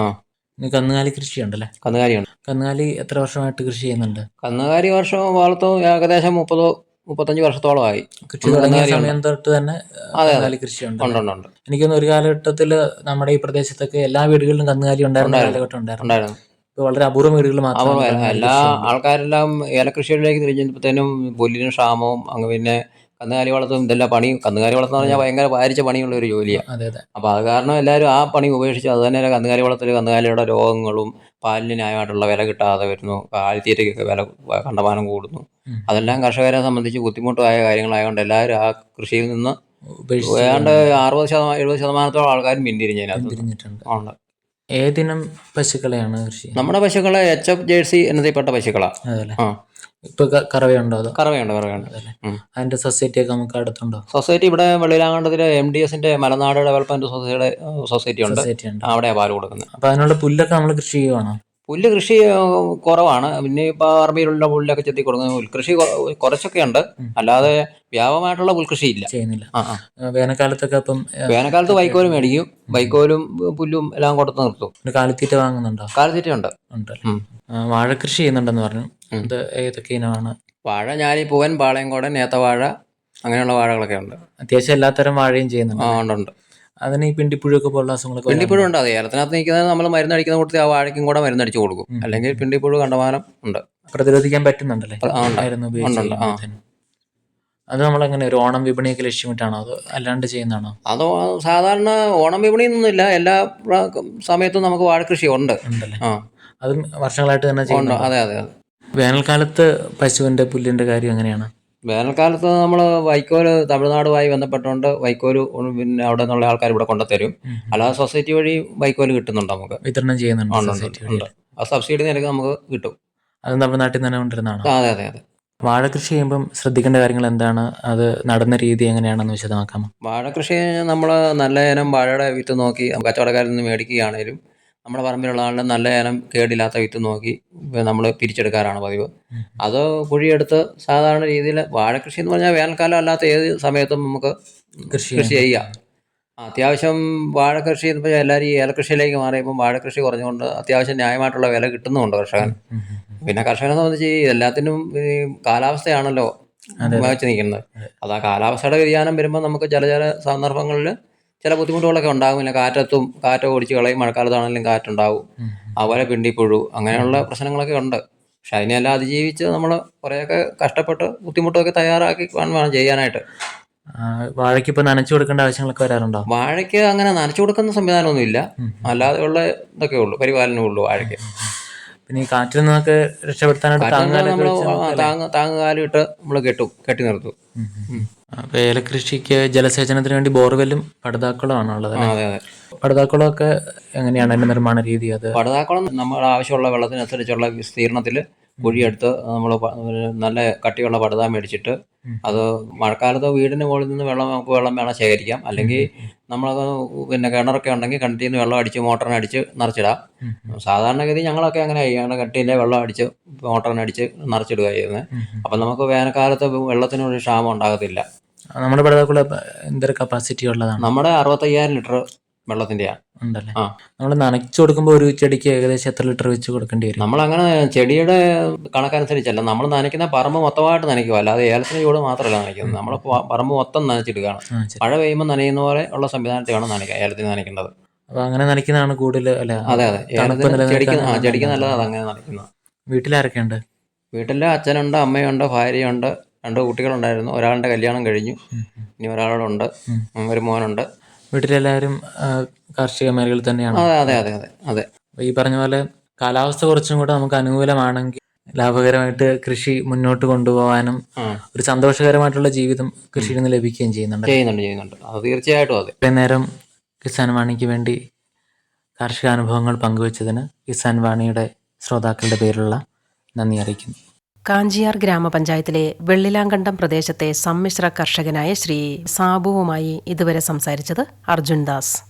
കന്നുകാലി കൃഷിയുണ്ടല്ലേ കന്നുകാലിയുണ്ട്. കന്നുകാലി എത്ര വർഷമായിട്ട് കൃഷി ചെയ്യുന്നുണ്ട്? കന്നുകാലി വർഷം വളർത്തും ഏകദേശം മുപ്പതോ മുപ്പത്തഞ്ച് വർഷത്തോളമായി കൃഷി തുടങ്ങിയ സമയം തൊട്ട് തന്നെ. കന്നുകാലി കൃഷിയുണ്ട് ഉണ്ട് എനിക്കൊന്ന് ഒരു കാലഘട്ടത്തിൽ നമ്മുടെ ഈ പ്രദേശത്തൊക്കെ എല്ലാ വീടുകളിലും കന്നുകാലി ഉണ്ടായിരുന്ന ഉണ്ടായിരുന്നു. കാലഘട്ടം ഉണ്ടായിരുന്നു ഉണ്ടായിരുന്നു ഇപ്പൊ വളരെ അപൂർവം വീടുകൾ മാത്രം എല്ലാ. ആൾക്കാരെല്ലാം ഏലകൃഷിയിലേക്ക് തിരിഞ്ഞപ്പോഴത്തേനും പുല്ലിനും ക്ഷാമവും അങ്ങ് പിന്നെ കന്നുകാലി വളർത്തും ഇതെല്ലാം പണി. കന്നുകാലി വളർത്തുന്ന പറഞ്ഞാൽ ഭയങ്കര ഭാരിച്ച പണിയുള്ള ഒരു ജോലിയാണ് അതെ അതെ. അപ്പോൾ അത് കാരണം എല്ലാവരും ആ പണി ഉപേക്ഷിച്ച് അത് തന്നെ കന്നുകാലി വളർത്തൽ കന്നുകാലിയുടെ രോഗങ്ങളും പാലിന് ന്യായമായിട്ടുള്ള വില കിട്ടാതെ വരുന്നു. കാലിത്തീറ്റയ്ക്കൊക്കെ വില കണ്ടമാനം കൂടുന്നു. അതെല്ലാം കർഷകരെ സംബന്ധിച്ച് ബുദ്ധിമുട്ടായ കാര്യങ്ങളായതുകൊണ്ട് എല്ലാവരും ആ കൃഷിയിൽ നിന്ന് ഏതാണ്ട് അറുപത് ശതമാനം എഴുപത് ശതമാനത്തോളം ആൾക്കാരും പിന്തിരിഞ്ഞിട്ടുണ്ട് ഏതിനും പശുക്കളെയാണ് കൃഷി നമ്മുടെ പശുക്കളെ എച്ച് എഫ് ജേഴ്സി എന്നതിൽപ്പെട്ട പശുക്കളാണ് അതെ ആ. ഇപ്പൊ കറവയുണ്ടോ അതോ? കറവയുണ്ട് കറവയുണ്ട്. അതല്ലേ. അതിന്റെ സൊസൈറ്റി ഒക്കെ നമുക്ക് അടുത്തുണ്ടോ? സൊസൈറ്റി ഇവിടെ വെള്ളിലാങ്കണ്ടത്തിലെ എം ഡി എസിന്റെ മലനാട് ഡെവലപ്മെന്റ് സൊസൈറ്റിയുടെ സൊസൈറ്റി ഉണ്ട് സൊസൈറ്റി ഉണ്ട് അവിടെയാണ് പാൽ കൊടുക്കുന്നത്. അപ്പൊ അതിനുള്ള പുല്ലൊക്കെ നമ്മൾ കൃഷി ചെയ്യുവാണോ? പുല്ല് കൃഷി കുറവാണ്. പിന്നെ ഈ പറമ്പിലുള്ള പുല്ലൊക്കെ ചെത്തി കൊടുക്കുന്നത് പുൽകൃഷി കുറച്ചൊക്കെ ഉണ്ട്. അല്ലാതെ വ്യാപകമായിട്ടുള്ള പുൽകൃഷി ഇല്ല ചെയ്യുന്നില്ല. ആ ആ. ആ, വേനൽക്കാലത്തൊക്കെ അപ്പം വേനൽക്കാലത്ത് വൈക്കോലും മേടിക്കും. വൈക്കോലും പുല്ലും എല്ലാം കൊടുത്ത് നിർത്തും. കാലിത്തീറ്റ വാങ്ങുന്നുണ്ടോ? കാലിത്തീറ്റ ഉണ്ട് വാഴ കൃഷി ചെയ്യുന്നുണ്ടെന്ന് പറഞ്ഞു. അത് ഇത് ഏതൊക്കെ ഇനമാണ്? വാഴ ഞാലി പൂവൻ പാളയംകോടൻ നേത്തവാഴ അങ്ങനെയുള്ള വാഴകളൊക്കെ ഉണ്ട്. അത്യാവശ്യം എല്ലാത്തരം വാഴയും ആ ചെയ്യുന്നുണ്ട് ഉണ്ട് ഉണ്ട്. അതിന് ഈ പിണ്ടിപ്പുഴൊക്കെ പോലുള്ള അസുഖങ്ങളൊക്കെ പിണ്ടിപ്പുഴ ഉണ്ട്. അതെ ഏലത്തിനകത്ത് നിൽക്കുന്നത് നമ്മൾ മരുന്ന് അടിക്കുന്ന കൂട്ടത്തിൽ ആ വാഴയ്ക്കും കൂടെ മരുന്ന് അടിച്ചു കൊടുക്കും അല്ലെങ്കിൽ പിണ്ടിപ്പുഴ കണ്ടമാനം ഉണ്ട്. പ്രതിരോധിക്കാൻ പറ്റുന്നുണ്ടല്ലേ. മരുന്ന് ഉപയോഗിച്ച് ഉണ്ട്. ആ. ചെയ്യുമ്പോഴത്തേനും. ഒരു ഓണം വിപണിയൊക്കെ ലക്ഷ്യമിട്ടാണോ? അത് അല്ലാണ്ട് ചെയ്യുന്നതാണോ? അതോ സാധാരണ ഓണം വിപണി ഒന്നുമില്ല എല്ലാ സമയത്തും നമുക്ക് വാഴക്കൃഷി ഉണ്ട്. ഉണ്ടല്ലേ? അതും വർഷങ്ങളായിട്ട് തന്നെ ചെയ്യുന്നുണ്ട്? അതെ അതെ അതെ. വേനൽക്കാലത്ത് പശുവിന്റെ പുല്ലിന്റെ കാര്യം എങ്ങനെയാണ്? വേനൽക്കാലത്ത് നമ്മൾ വൈക്കോൽ തമിഴ്നാടുമായി ബന്ധപ്പെട്ടുകൊണ്ട് വൈക്കോൽ പിന്നെ അവിടെ നിന്നുള്ള ആൾക്കാർ ഇവിടെ കൊണ്ടുത്തരും. അല്ലാതെ സൊസൈറ്റി വഴി വൈക്കോൽ കിട്ടുന്നുണ്ട് നമുക്ക്? വിതരണം ചെയ്യുന്നുണ്ട് ആ സബ്സിഡി നിരക്ക് നമുക്ക് കിട്ടും. അത് തമിഴ്നാട്ടിൽ തന്നെ കൊണ്ടിരുന്നതാണ് അതെ അതെ അതെ. വാഴ കൃഷി ചെയ്യുമ്പം ശ്രദ്ധിക്കേണ്ട കാര്യങ്ങൾ എന്താണ്? അത് നടന്ന രീതി എങ്ങനെയാണെന്ന് വിശദമാക്കാം വാഴ കൃഷി നമ്മൾ നല്ല ഇനം വാഴയുടെ വിത്ത് നോക്കി കച്ചവടക്കാരിൽ നിന്ന് മേടിക്കുകയാണേലും നമ്മുടെ പറമ്പിലുള്ള ആളുടെ നല്ല ഇനം കേടില്ലാത്ത വിത്ത് നോക്കി നമ്മൾ പിരിച്ചെടുക്കാറാണ് പതിവ്. അത് കുഴിയെടുത്ത് സാധാരണ രീതിയിൽ വാഴക്കൃഷി എന്ന് പറഞ്ഞാൽ വേനൽക്കാലം അല്ലാത്ത ഏത് സമയത്തും നമുക്ക് കൃഷി കൃഷി ചെയ്യാം. അത്യാവശ്യം വാഴക്കൃഷി ഇപ്പോൾ എല്ലാവരും ഈ ഏലകൃഷിയിലേക്ക് മാറിയപ്പോൾ വാഴക്കൃഷി കുറഞ്ഞുകൊണ്ട് അത്യാവശ്യം ന്യായമായിട്ടുള്ള വില കിട്ടുന്നുണ്ട് കർഷകൻ. പിന്നെ കർഷകനെ സംബന്ധിച്ച് എല്ലാത്തിനും ഈ കാലാവസ്ഥയാണല്ലോ വെച്ച് നിൽക്കുന്നത്. അത് ആ കാലാവസ്ഥയുടെ വ്യതിയാനം വരുമ്പോൾ നമുക്ക് ചില ചില സന്ദർഭങ്ങളിൽ ചില ബുദ്ധിമുട്ടുകളൊക്കെ ഉണ്ടാകും. പിന്നെ കാറ്റത്തും കാറ്റ് ഓടിച്ച് കളയും. മഴക്കാലത്താണെങ്കിലും കാറ്റുണ്ടാവും. അതുപോലെ പിണ്ടിപ്പുഴു അങ്ങനെയുള്ള പ്രശ്നങ്ങളൊക്കെ ഉണ്ട്. പക്ഷെ അതിനെല്ലാം അതിജീവിച്ച് നമ്മൾ കുറേയൊക്കെ കഷ്ടപ്പെട്ട് ബുദ്ധിമുട്ടൊക്കെ തയ്യാറാക്കി വേണം ചെയ്യാനായിട്ട്. വാഴയ്ക്ക് ഇപ്പം നനച്ചു കൊടുക്കേണ്ട ആവശ്യങ്ങളൊക്കെ വരാറുണ്ടോ? വാഴയ്ക്ക് അങ്ങനെ നനച്ചു കൊടുക്കുന്ന സംവിധാനമൊന്നുമില്ല. അല്ലാതെയുള്ള ഇതൊക്കെ ഉള്ളൂ പരിപാലനമേ ഉള്ളൂ വാഴയ്ക്ക്. പിന്നെ ഈ കാറ്റിൽ നിന്നൊക്കെ രക്ഷപ്പെടുത്താനായിട്ട് താങ്ങാനൊക്കെ നമ്മൾ ഇട്ട് കെട്ടും കെട്ടി നിർത്തും. അപ്പൊ ഏലകൃഷിക്ക് ജലസേചനത്തിന് വേണ്ടി ബോർവെല്ലും പടുതാക്കളും ഉള്ളത് പടുതാക്കുളമൊക്കെ എങ്ങനെയാണ് അതിന്റെ നിർമ്മാണ രീതി അത്? പടുതാക്കുളം നമ്മൾ ആവശ്യമുള്ള വെള്ളത്തിനനുസരിച്ചുള്ള വിസ്തീർണത്തിൽ കുഴിയെടുത്ത് നമ്മൾ നല്ല കട്ടിയുള്ള പടുത മേടിച്ചിട്ട് അത് മഴക്കാലത്ത് വീടിന് മുകളിൽ നിന്ന് വെള്ളം നമുക്ക് വെള്ളം വേണം ശേഖരിക്കാം. അല്ലെങ്കിൽ നമ്മളത് പിന്നെ കിണറൊക്കെ ഉണ്ടെങ്കിൽ കിണറ്റിൽ നിന്ന് വെള്ളം അടിച്ച് മോട്ടറിന് അടിച്ച് നിറച്ചിടാം. സാധാരണഗതി ഞങ്ങളൊക്കെ അങ്ങനെ ചെയ്യാണ് കട്ടിയിലെ വെള്ളം അടിച്ച് മോട്ടറിന് അടിച്ച് നിറച്ചിടുക ചെയ്യുന്നത്. അപ്പം നമുക്ക് വേനൽക്കാലത്ത് വെള്ളത്തിനൊരു ക്ഷാമം ഉണ്ടാകത്തില്ല. നമ്മുടെ എന്തൊരു കപ്പാസിറ്റി ഉള്ളതാണ്? നമ്മുടെ അറുപത്തയ്യായിരം ലിറ്റർ വെള്ളത്തിന്റെയാണ് ഉണ്ടല്ലേ? ആ. നമ്മൾ നനച്ചു കൊടുക്കുമ്പോൾ ഒരു ചെടിക്ക് ഏകദേശം എത്ര ലിറ്റർ വെച്ച് കൊടുക്കേണ്ടി വരും? നമ്മൾ അങ്ങനെ ചെടിയുടെ കണക്കനുസരിച്ചല്ല. നമ്മൾ നനയ്ക്കുന്ന പറമ്പ് മൊത്തമായിട്ട് നനയ്ക്കുക അല്ലാതെ ഏലത്തിന് ചൂട് മാത്രമല്ല നനയ്ക്കുന്നത്. നമ്മൾ പറമ്പ് മൊത്തം നനച്ചിടുകയാണ്. മഴ പെയ്യുമ്പോൾ നനയുന്ന പോലെ ഉള്ള സംവിധാനത്തെയാണ് നനയ്ക്കുക. ഏലത്തിന് നനയ്ക്കേണ്ടത് അപ്പൊ അങ്ങനെ നനയ്ക്കുന്നതാണ് കൂടുതൽ അല്ലെ? അതെ അതെ. ചെടിക്ക് ചെടിക്ക് നല്ലതാണ് അങ്ങനെ നനയ്ക്കുന്നത്. വീട്ടിലാരൊക്കെ ഉണ്ട് വീട്ടിൽ അച്ഛനുണ്ട് അമ്മയുണ്ട് ഭാര്യയുണ്ട്. രണ്ട് കുട്ടികളുണ്ടായിരുന്നു. ഒരാളുടെ കല്യാണം കഴിഞ്ഞു. ഇനി ഒരാളുണ്ട് ഉം, ഒരു മോനുണ്ട്. വീട്ടിലെല്ലാവരും കാർഷിക മേഖലയിൽ തന്നെയാണ്. അതെ അതെ അതെ അതെ അതെ. ഈ പറഞ്ഞ പോലെ കാലാവസ്ഥ കുറച്ചും കൂടെ നമുക്ക് അനുകൂലമാണെങ്കിൽ ലാഭകരമായിട്ട് കൃഷി മുന്നോട്ട് കൊണ്ടുപോകാനും ഒരു സന്തോഷകരമായിട്ടുള്ള ജീവിതം കൃഷിയിൽ നിന്ന് ലഭിക്കുകയും ചെയ്യുന്നുണ്ട്. ചെയ്യുന്നുണ്ട് ചെയ്യുന്നുണ്ട്. അത് തീർച്ചയായിട്ടും അതെ. ഇത്രയും നേരം കിസാൻ വാണിക്ക് വേണ്ടി കാർഷിക അനുഭവങ്ങൾ പങ്കുവച്ചതിന് കിസാൻ വാണിയുടെ ശ്രോതാക്കളുടെ പേരിലുള്ള നന്ദി അറിയിക്കുന്നു. കാഞ്ചിയാർ ഗ്രാമപഞ്ചായത്തിലെ വെള്ളിലാങ്കണ്ടം പ്രദേശത്തെ സമ്മിശ്ര കർഷകനായ ശ്രീ സാബുവുമായി ഇതുവരെ സംസാരിച്ചത് അർജുൻ ദാസ്.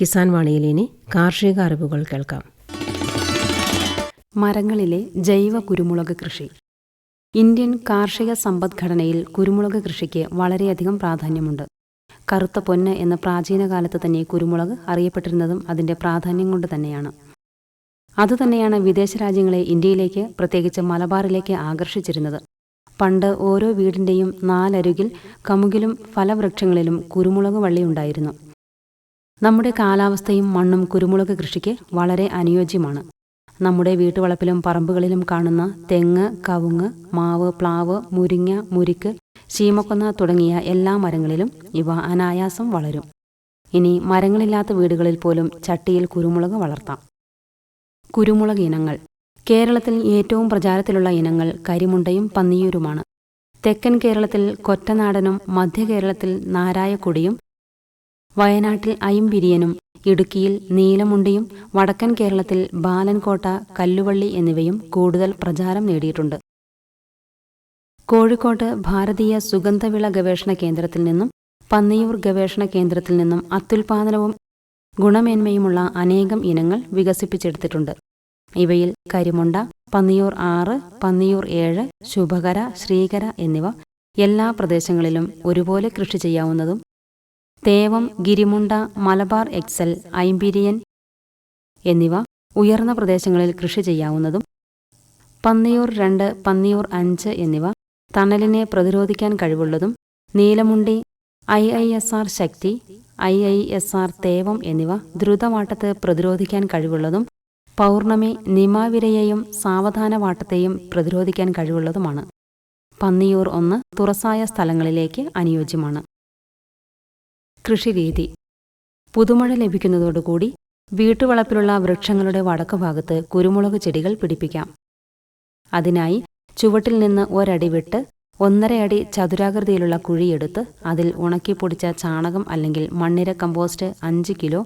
കിസാൻ വാണിയിൽ ഇനി കാർഷിക അറിവുകൾ കേൾക്കാം. മരങ്ങളിലെ ജൈവ കുരുമുളക് കൃഷി. ഇന്ത്യൻ കാർഷിക സമ്പദ്ഘടനയിൽ കുരുമുളക് കൃഷിക്ക് വളരെയധികം പ്രാധാന്യമുണ്ട്. കറുത്ത പൊന്ന് എന്ന പ്രാചീന കാലത്ത് തന്നെ കുരുമുളക് അറിയപ്പെട്ടിരുന്നതും അതിന്റെ പ്രാധാന്യം കൊണ്ട് തന്നെയാണ്. അതുതന്നെയാണ് വിദേശ രാജ്യങ്ങളെ ഇന്ത്യയിലേക്ക് പ്രത്യേകിച്ച് മലബാറിലേക്ക് ആകർഷിച്ചിരുന്നത്. പണ്ട് ഓരോ വീടിന്റെയും നാലരുകിൽ കമുകിലും ഫലവൃക്ഷങ്ങളിലും കുരുമുളക് വള്ളി ഉണ്ടായിരുന്നു നമ്മുടെ കാലാവസ്ഥയും മണ്ണും കുരുമുളക് കൃഷിക്ക് വളരെ അനുയോജ്യമാണ്. നമ്മുടെ വീട്ടുവളപ്പിലും പറമ്പുകളിലും കാണുന്ന തെങ്ങ് കവുങ്ങ് മാവ് പ്ലാവ് മുരിങ്ങ മുരിക്ക് ശീമക്കൊന്ന തുടങ്ങിയ എല്ലാ മരങ്ങളിലും ഇവ അനായാസം വളരും. ഇനി മരങ്ങളില്ലാത്ത വീടുകളിൽ പോലും ചട്ടിയിൽ കുരുമുളക് വളർത്താം. കുരുമുളക് ഇനങ്ങൾ. കേരളത്തിൽ ഏറ്റവും പ്രചാരത്തിലുള്ള ഇനങ്ങൾ കരിമുണ്ടയും പന്നിയൂരുമാണ്. തെക്കൻ കേരളത്തിൽ കൊറ്റനാടനും മധ്യ കേരളത്തിൽ നാരായക്കൊടിയും വയനാട്ടിൽ അയിമ്പിരിയനും ഇടുക്കിയിൽ നീലമുണ്ടിയും വടക്കൻ കേരളത്തിൽ ബാലൻകോട്ട കല്ലുവള്ളി എന്നിവയും കൂടുതൽ പ്രചാരം നേടിയിട്ടുണ്ട്. കോഴിക്കോട്ട് ഭാരതീയ സുഗന്ധവിള ഗവേഷണ കേന്ദ്രത്തിൽ നിന്നും പന്നിയൂർ ഗവേഷണ കേന്ദ്രത്തിൽ നിന്നും അത്യുൽപാദനവും ഗുണമേന്മയുമുള്ള അനേകം ഇനങ്ങൾ വികസിപ്പിച്ചെടുത്തിട്ടുണ്ട്. ഇവയിൽ കരിമുണ്ട പന്നിയൂർ ആറ് പന്നിയൂർ ഏഴ് ശുഭകര ശ്രീകര എന്നിവ എല്ലാ പ്രദേശങ്ങളിലും ഒരുപോലെ കൃഷി ചെയ്യാവുന്നതും തേവം ഗിരിമുണ്ട മലബാർ എക്സൽ ഐംപിരിയൻ എന്നിവ ഉയർന്ന പ്രദേശങ്ങളിൽ കൃഷി ചെയ്യാവുന്നതും പന്നിയൂർ രണ്ട് പന്നിയൂർ അഞ്ച് എന്നിവ തണലിനെ പ്രതിരോധിക്കാൻ കഴിവുള്ളതും Neelamundi I I S R Shakthi I I S R Thevam എന്നിവ ദ്രുതവാട്ടത്ത് പ്രതിരോധിക്കാൻ കഴിവുള്ളതും പൗർണമി നിമാവിരയെയും സാവധാനവാട്ടത്തെയും പ്രതിരോധിക്കാൻ കഴിവുള്ളതുമാണ്. പന്നിയൂർ ഒന്ന് തുറസായ സ്ഥലങ്ങളിലേക്ക് അനുയോജ്യമാണ്. കൃഷിരീതി. പുതുമഴ ലഭിക്കുന്നതോടുകൂടി വീട്ടുവളപ്പിലുള്ള വൃക്ഷങ്ങളുടെ വടക്കുഭാഗത്ത് കുരുമുളക് ചെടികൾ പിടിപ്പിക്കാം. അതിനായി ചുവട്ടിൽ നിന്ന് ഒരടി വിട്ട് ഒന്നര അടി ചതുരാകൃതിയിലുള്ള കുഴിയെടുത്ത് അതിൽ ഉണക്കിപ്പൊടിച്ച ചാണകം അല്ലെങ്കിൽ മണ്ണിര കമ്പോസ്റ്റ് അഞ്ച് കിലോ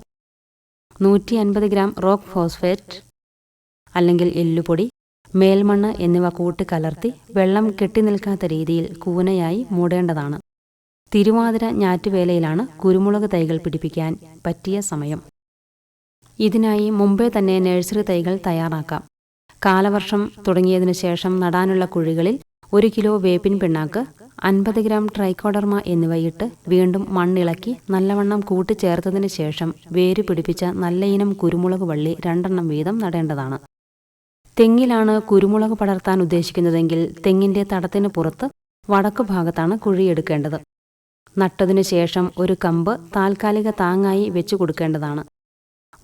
നൂറ്റി അൻപത് ഗ്രാം റോക്ക് ഫോസ്ഫേറ്റ് അല്ലെങ്കിൽ എല്ലുപൊടി മേൽമണ്ണ് എന്നിവ കൂട്ടിക്കലർത്തി വെള്ളം കെട്ടിനിൽക്കാത്ത രീതിയിൽ കൂനയായി മൂടേണ്ടതാണ്. തിരുവാതിര ഞാറ്റുവേലയിലാണ് കുരുമുളക് തൈകൾ പിടിപ്പിക്കാൻ പറ്റിയ സമയം. ഇതിനായി മുമ്പേ തന്നെ നഴ്സറി തൈകൾ തയ്യാറാക്കാം. കാലവർഷം തുടങ്ങിയതിനു ശേഷം നടാനുള്ള കുഴികളിൽ ഒരു കിലോ വേപ്പിൻ പിണ്ണാക്ക് അൻപത് ഗ്രാം ട്രൈക്കോഡർമ എന്നിവയിട്ട് വീണ്ടും മണ്ണിളക്കി നല്ലവണ്ണം കൂട്ടിച്ചേർത്തതിനു ശേഷം വേര് പിടിപ്പിച്ച നല്ലയിനം കുരുമുളക് വള്ളി രണ്ടെണ്ണം വീതം നടേണ്ടതാണ്. തെങ്ങിലാണ് കുരുമുളക് പടർത്താൻ ഉദ്ദേശിക്കുന്നതെങ്കിൽ തെങ്ങിന്റെ തടത്തിന് പുറത്ത് വടക്കു ഭാഗത്താണ് കുഴിയെടുക്കേണ്ടത് നട്ടതിനു ശേഷം ഒരു കമ്പ് താൽക്കാലിക താങ്ങായി വെച്ചു കൊടുക്കേണ്ടതാണ്.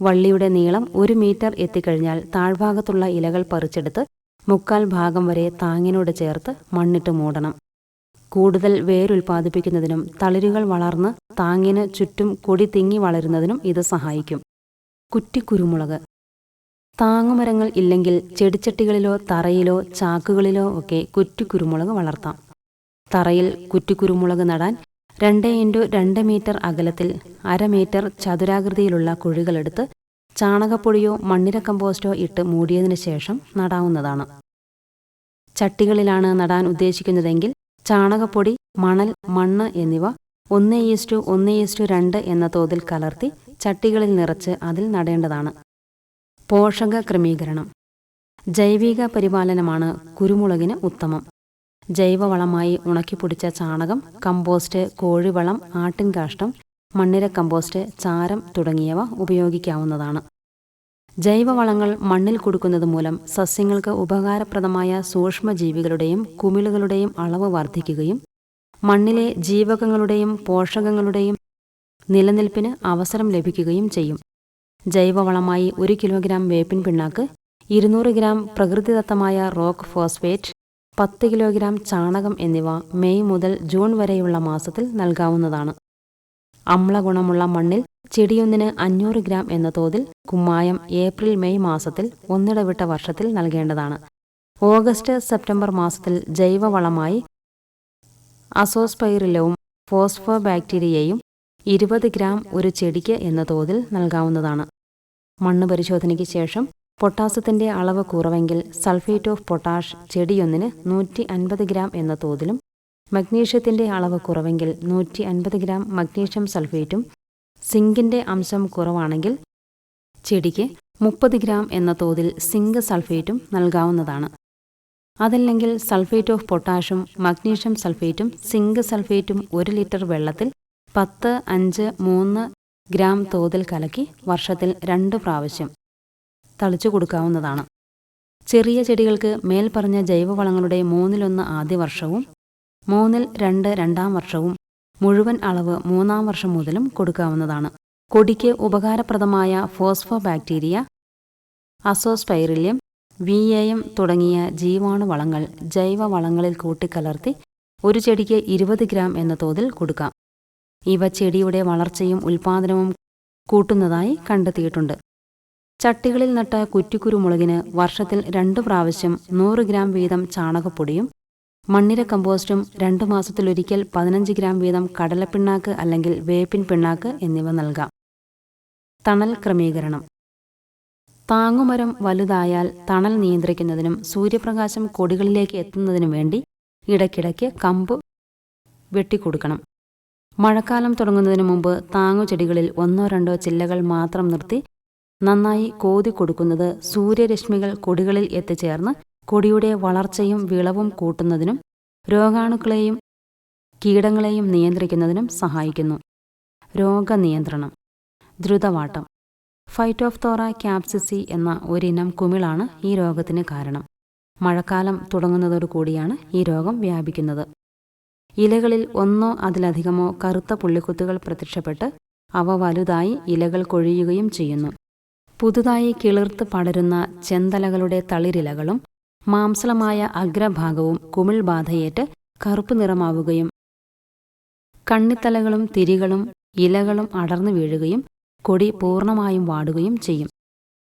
വള്ളിയുടെ നീളം ഒരു മീറ്റർ എത്തിക്കഴിഞ്ഞാൽ താഴ്ഭാഗത്തുള്ള ഇലകൾ പറിച്ചെടുത്ത് മുക്കാൽ ഭാഗം വരെ താങ്ങിനോട് ചേർത്ത് മണ്ണിട്ട് മൂടണം. കൂടുതൽ വേരുൽപാദിപ്പിക്കുന്നതിനും തളിരുകൾ വളർന്ന് താങ്ങിന് ചുറ്റും കൊടി തിങ്ങി വളരുന്നതിനും ഇത് സഹായിക്കും. കുറ്റിക്കുരുമുളക്. താങ്ങുമരങ്ങൾ ഇല്ലെങ്കിൽ ചെടിച്ചട്ടികളിലോ തറയിലോ ചാക്കുകളിലോ ഒക്കെ കുറ്റിക്കുരുമുളക് വളർത്താം. തറയിൽ കുറ്റിക്കുരുമുളക് നടാൻ രണ്ട് ഇന്റു രണ്ട് മീറ്റർ അകലത്തിൽ അര മീറ്റർ ചതുരാകൃതിയിലുള്ള കുഴികളെടുത്ത് ചാണകപ്പൊടിയോ മണ്ണിര കമ്പോസ്റ്റോ ഇട്ട് മൂടിയതിനു ശേഷം നടാവുന്നതാണ്. ചട്ടികളിലാണ് നടാൻ ഉദ്ദേശിക്കുന്നതെങ്കിൽ ചാണകപ്പൊടി മണൽ മണ്ണ് എന്നിവ ഒന്ന് ഈസ്റ്റു ഒന്ന് ഈസ്റ്റു രണ്ട് എന്ന തോതിൽ കലർത്തി ചട്ടികളിൽ നിറച്ച് അതിൽ നടേണ്ടതാണ്. പോഷക ക്രമീകരണം ജൈവിക പരിപാലനമാണ് കുരുമുളകിന് ഉത്തമം. ജൈവവളമായി ഉണക്കിപ്പൊടിച്ച ചാണകം കമ്പോസ്റ്റ് കോഴിവളം ആട്ടിൻകാഷ്ടം മണ്ണിര കമ്പോസ്റ്റ് ചാരം തുടങ്ങിയവ ഉപയോഗിക്കാവുന്നതാണ്. ജൈവവളങ്ങൾ മണ്ണിൽ കൊടുക്കുന്നത് മൂലം സസ്യങ്ങൾക്ക് ഉപകാരപ്രദമായ സൂക്ഷ്മജീവികളുടെയും കുമിളുകളുടെയും അളവ് വർദ്ധിക്കുകയും മണ്ണിലെ ജീവകങ്ങളുടെയും പോഷകങ്ങളുടെയും നിലനിൽപ്പിന് അവസരം ലഭിക്കുകയും ചെയ്യും. ജൈവവളമായി ഒരു കിലോഗ്രാം വേപ്പിൻ പിണ്ണാക്ക് ഇരുന്നൂറ് ഗ്രാം പ്രകൃതിദത്തമായ റോക്ക് ഫോസ്ഫേറ്റ് പത്ത് കിലോഗ്രാം ചാണകം എന്നിവ മെയ് മുതൽ ജൂൺ വരെയുള്ള മാസത്തിൽ നൽകാവുന്നതാണ്. അമ്ലഗുണമുള്ള മണ്ണിൽ ചെടിയൊന്നിന് അഞ്ഞൂറ് ഗ്രാം എന്ന തോതിൽ കുമ്മായം ഏപ്രിൽ മെയ് മാസത്തിൽ ഒന്നിടവിട്ട വർഷത്തിൽ നൽകേണ്ടതാണ്. ഓഗസ്റ്റ് സെപ്റ്റംബർ മാസത്തിൽ ജൈവവളമായി അസോസ്പൈറിലവും ഫോസ്ഫോ ബാക്ടീരിയയും ഇരുപത് ഗ്രാം ഒരു ചെടിക്ക് എന്ന തോതിൽ നൽകാവുന്നതാണ്. മണ്ണ് പരിശോധനയ്ക്ക് ശേഷം പൊട്ടാസ്യത്തിന്റെ അളവ് കുറവെങ്കിൽ സൾഫേറ്റ് ഓഫ് പൊട്ടാഷ് ചെടിയൊന്നിന് നൂറ്റി അൻപത് ഗ്രാം എന്ന തോതിലും മഗ്നീഷ്യത്തിന്റെ അളവ് കുറവെങ്കിൽ നൂറ്റി അൻപത് ഗ്രാം മഗ്നീഷ്യം സൾഫേറ്റും സിങ്കിന്റെ അംശം കുറവാണെങ്കിൽ ചെടിക്ക് മുപ്പത് ഗ്രാം എന്ന തോതിൽ സിങ്ക് സൾഫേറ്റും നൽകാവുന്നതാണ്. അതല്ലെങ്കിൽ സൾഫേറ്റ് ഓഫ് പൊട്ടാഷും മഗ്നീഷ്യം സൾഫേറ്റും സിങ്ക് സൾഫേറ്റും ഒരു ലിറ്റർ വെള്ളത്തിൽ പത്ത് അഞ്ച് മൂന്ന് ഗ്രാം തോതിൽ കലക്കി വർഷത്തിൽ രണ്ട് പ്രാവശ്യം തളിച്ചു കൊടുക്കാവുന്നതാണ്. ചെറിയ ചെടികൾക്ക് മേൽപ്പറഞ്ഞ ജൈവവളങ്ങളുടെ മൂന്നിലൊന്ന് ആദ്യ വർഷവും മൂന്നിൽ രണ്ട് രണ്ടാം വർഷവും മുഴുവൻ അളവ് മൂന്നാം വർഷം മുതലും കൊടുക്കാവുന്നതാണ്. കൊടിക്ക് ഉപകാരപ്രദമായ phospho bacteria azospirillum V A തുടങ്ങിയ ജീവാണുവളങ്ങൾ ജൈവവളങ്ങളിൽ കൂട്ടിക്കലർത്തി ഒരു ചെടിക്ക് ഇരുപത് ഗ്രാം എന്ന തോതിൽ കൊടുക്കാം. ഇവ ചെടിയുടെ വളർച്ചയും ഉൽപാദനവും കൂട്ടുന്നതായി കണ്ടെത്തിയിട്ടുണ്ട്. ചട്ടികളിൽ നട്ട കുറ്റിക്കുരുമുളകിന് വർഷത്തിൽ രണ്ടു പ്രാവശ്യം നൂറ് ഗ്രാം വീതം ചാണകപ്പൊടിയും മണ്ണിര കമ്പോസ്റ്റും രണ്ടു മാസത്തിലൊരിക്കൽ പതിനഞ്ച് ഗ്രാം വീതം കടലപ്പിണ്ണാക്ക് അല്ലെങ്കിൽ വേപ്പിൻ പിണ്ണാക്ക് എന്നിവ നൽകാം. തണൽ ക്രമീകരണം. താങ്ങുമരം വലുതായാൽ തണൽ നിയന്ത്രിക്കുന്നതിനും സൂര്യപ്രകാശം കൊടികളിലേക്ക് എത്തുന്നതിനും വേണ്ടി ഇടയ്ക്കിടയ്ക്ക് കമ്പ് വെട്ടിക്കൊടുക്കണം. മഴക്കാലം തുടങ്ങുന്നതിന് മുമ്പ് താങ്ങുചെടികളിൽ ഒന്നോ രണ്ടോ ചില്ലകൾ മാത്രം നിർത്തി നന്നായി കോതി കൊടുക്കുന്നത് സൂര്യരശ്മികൾ കൊടികളിൽ എത്തിച്ചേർന്ന് കൊടിയുടെ വളർച്ചയും വിളവും കൂട്ടുന്നതിനും രോഗാണുക്കളെയും കീടങ്ങളെയും നിയന്ത്രിക്കുന്നതിനും സഹായിക്കുന്നു. രോഗനിയന്ത്രണം. ദ്രുതവാട്ടം. ഫൈറ്റോഫ്തോറ ക്യാപ്സിസി എന്ന ഒരിനം കുമിളാണ് ഈ രോഗത്തിന് കാരണം. മഴക്കാലം തുടങ്ങുന്നതോടുകൂടിയാണ് ഈ രോഗം വ്യാപിക്കുന്നത്. ഇലകളിൽ ഒന്നോ അതിലധികമോ കറുത്ത പുള്ളിക്കുത്തുകൾ പ്രത്യക്ഷപ്പെട്ട് അവ വലുതായി ഇലകൾ കൊഴിയുകയും ചെയ്യുന്നു. പുതുതായി കിളിർത്ത് പടരുന്ന ചെന്തലകളുടെ തളിരിലകളും മാംസളമായ അഗ്രഭാഗവും കുമിൾ ബാധയേറ്റ് കറുപ്പ് നിറമാവുകയും കണ്ണിത്തലകളും തിരികളും ഇലകളും അടർന്നു വീഴുകയും കൊടി പൂർണമായും വാടുകയും ചെയ്യും.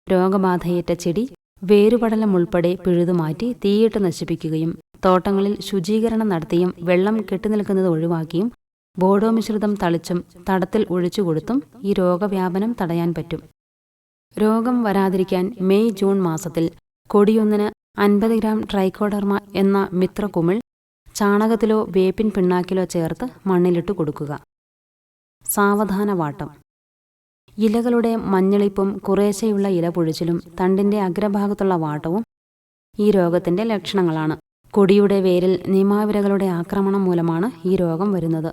രോഗബാധയേറ്റ ചെടി വേരുപടലം ഉൾപ്പെടെ പിഴുതുമാറ്റി തീയിട്ട് നശിപ്പിക്കുകയും തോട്ടങ്ങളിൽ ശുചീകരണം നടത്തിയും വെള്ളം കെട്ടിനിൽക്കുന്നത് ഒഴിവാക്കിയും ബോഡോ മിശ്രിതം തളിച്ചും തടത്തിൽ ഒഴിച്ചുകൊടുത്തും ഈ രോഗവ്യാപനം തടയാൻ പറ്റും. രോഗം വരാതിരിക്കാൻ മെയ് ജൂൺ മാസത്തിൽ കൊടിയൊന്നിന് അൻപത് ഗ്രാം ട്രൈക്കോഡർമ എന്ന മിത്രകുമിൾ ചാണകത്തിലോ വേപ്പിൻ പിണ്ണാക്കിലോ ചേർത്ത് മണ്ണിലിട്ട് കൊടുക്കുക. സാവധാനവാട്ടം ഇലകളുടെ മഞ്ഞളിപ്പും കുറേശ്ശെയുള്ള ഇലപൊഴിച്ചിലും തണ്ടിന്റെ അഗ്രഭാഗത്തുള്ള വാട്ടവും ഈ രോഗത്തിന്റെ ലക്ഷണങ്ങളാണ്. കൊടിയുടെ വേരിൽ നിമാവിരകളുടെ ആക്രമണം മൂലമാണ് ഈ രോഗം വരുന്നത്.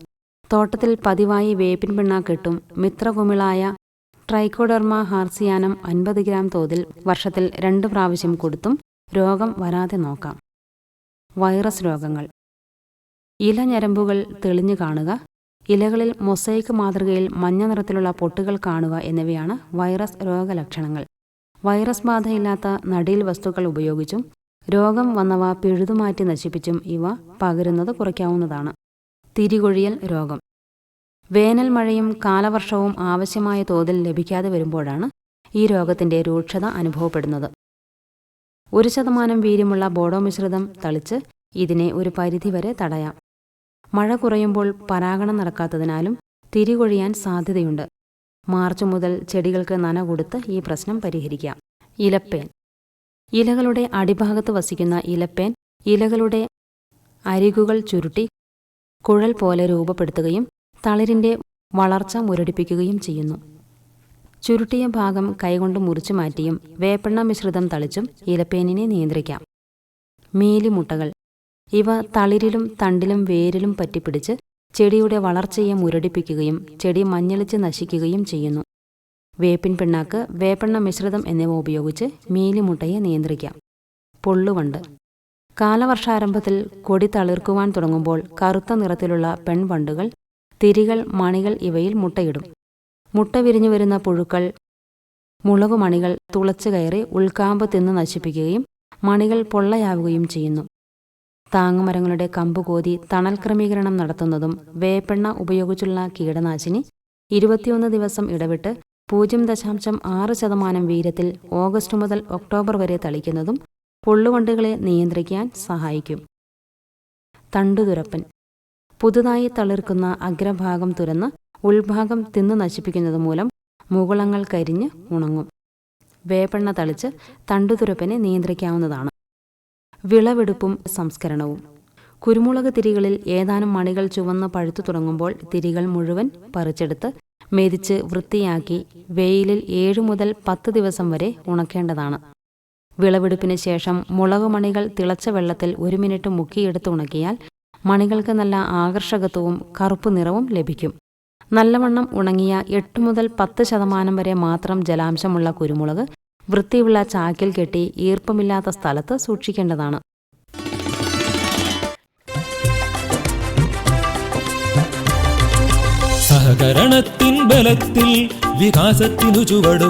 തോട്ടത്തിൽ പതിവായി വേപ്പിൻ പിണ്ണാക്കിട്ടും മിത്രകുമിളായ ട്രൈക്കോഡർമ ഹാർസിയാനം അൻപത് ഗ്രാം തോതിൽ വർഷത്തിൽ രണ്ട് പ്രാവശ്യം കൊടുത്തും രോഗം വരാതെ നോക്കാം. വൈറസ് രോഗങ്ങൾ. ഇലഞരമ്പുകൾ തെളിഞ്ഞു കാണുക ഇലകളിൽ മൊസൈക്ക് മാതൃകയിൽ മഞ്ഞ നിറത്തിലുള്ള പൊട്ടുകൾ കാണുക എന്നിവയാണ് വൈറസ് രോഗലക്ഷണങ്ങൾ. വൈറസ് ബാധയില്ലാത്ത നടീൽ വസ്തുക്കൾ ഉപയോഗിച്ചും രോഗം വന്നവ പിഴുതുമാറ്റി നശിപ്പിച്ചും ഇവ പകരുന്നത് കുറയ്ക്കാവുന്നതാണ്. തിരികൊഴിയൽ രോഗം. വേനൽ മഴയും കാലവർഷവും ആവശ്യമായ തോതിൽ ലഭിക്കാതെ വരുമ്പോഴാണ് ഈ രോഗത്തിന്റെ രൂക്ഷത അനുഭവപ്പെടുന്നത്. ഒരു ശതമാനം വീര്യമുള്ള ബോഡോ മിശ്രിതം തളിച്ച് ഇതിനെ ഒരു പരിധിവരെ തടയാം. മഴ കുറയുമ്പോൾ പരാഗണം നടക്കാത്തതിനാലും തിരികൊഴിയാൻ സാധ്യതയുണ്ട്. മാർച്ച് മുതൽ ചെടികൾക്ക് നന കൊടുത്ത് ഈ പ്രശ്നം പരിഹരിക്കാം. ഇലപ്പേൻ. ഇലകളുടെ അടിഭാഗത്ത് വസിക്കുന്ന ഇലപ്പേൻ ഇലകളുടെ അരികുകൾ ചുരുട്ടി കുഴൽ പോലെ രൂപപ്പെടുത്തുകയും തളിരിന്റെ വളർച്ച മുരടിപ്പിക്കുകയും ചെയ്യുന്നു. ചുരുട്ടിയ ഭാഗം കൈകൊണ്ട് മുറിച്ചു മാറ്റിയും വേപ്പെണ്ണ മിശ്രിതം തളിച്ചും ഇലപ്പേനിനെ നിയന്ത്രിക്കാം. മീലിമുട്ടകൾ. ഇവ തളിരിലും തണ്ടിലും വേരിലും പറ്റിപ്പിടിച്ച് ചെടിയുടെ വളർച്ചയെ മുരടിപ്പിക്കുകയും ചെടി മഞ്ഞളിച്ച് നശിക്കുകയും ചെയ്യുന്നു. വേപ്പിൻ പിണ്ണാക്ക് വേപ്പെണ്ണ മിശ്രിതം എന്നിവ ഉപയോഗിച്ച് മീലിമുട്ടയെ നിയന്ത്രിക്കാം. പൊള്ളുവണ്ട്. കാലവർഷാരംഭത്തിൽ കൊടി തളിർക്കുവാൻ തുടങ്ങുമ്പോൾ കറുത്ത നിറത്തിലുള്ള പെൺവണ്ടുകൾ തിരികൾ മണികൾ ഇവയിൽ മുട്ടയിടും. മുട്ട വിരിഞ്ഞു വരുന്ന പുഴുക്കൾ മുളകുമണികൾ തുളച്ചു കയറി ഉൾക്കാമ്പ് തിന്ന് നശിപ്പിക്കുകയും മണികൾ പൊള്ളയാവുകയും ചെയ്യുന്നു. താങ്ങുമരങ്ങളുടെ കമ്പുകോതി തണൽ ക്രമീകരണം നടത്തുന്നതും വേപ്പെണ്ണ ഉപയോഗിച്ചുള്ള കീടനാശിനി ഇരുപത്തിയൊന്ന് ദിവസം ഇടവിട്ട് പൂജ്യം ദശാംശം ആറ് ശതമാനം വീര്യത്തിൽ ഓഗസ്റ്റ് മുതൽ ഒക്ടോബർ വരെ തളിക്കുന്നതും പൊള്ളുവണ്ടുകളെ നിയന്ത്രിക്കാൻ സഹായിക്കും. തണ്ടുതുരപ്പൻ പുതുതായി തളിർക്കുന്ന അഗ്രഭാഗം തുരന്ന് ഉൾഭാഗം തിന്നു നശിപ്പിക്കുന്നത് മൂലം മുകുളങ്ങൾ കരിഞ്ഞ് ഉണങ്ങും. വേപ്പെണ്ണ തളിച്ച് തണ്ടുതുരപ്പിനെ നിയന്ത്രിക്കാവുന്നതാണ്. വിളവെടുപ്പും സംസ്കരണവും. കുരുമുളക് തിരികളിൽ ഏതാനും മണികൾ ചുവന്ന് പഴുത്തു തുടങ്ങുമ്പോൾ തിരികൾ മുഴുവൻ പറിച്ചെടുത്ത് മെതിച്ച് വൃത്തിയാക്കി വെയിലിൽ ഏഴു മുതൽ പത്ത് ദിവസം വരെ ഉണക്കേണ്ടതാണ്. വിളവെടുപ്പിന് ശേഷം മുളക് മണികൾ തിളച്ച വെള്ളത്തിൽ ഒരു മിനിറ്റ് മുക്കിയെടുത്ത് ഉണക്കിയാൽ മണികൾക്ക് നല്ല ആകർഷകത്വവും കറുപ്പ് നിറവും ലഭിക്കും. നല്ലവണ്ണം ഉണങ്ങിയ എട്ട് മുതൽ പത്ത് ശതമാനം വരെ മാത്രം ജലാംശമുള്ള കുരുമുളക് വൃത്തിയുള്ള ചാക്കിൽ കെട്ടി ഈർപ്പമില്ലാത്ത സ്ഥലത്ത് സൂക്ഷിക്കേണ്ടതാണ്. സഹകരണത്തിൻ ബലത്തിൽ വികാസത്തിനു ചുവടു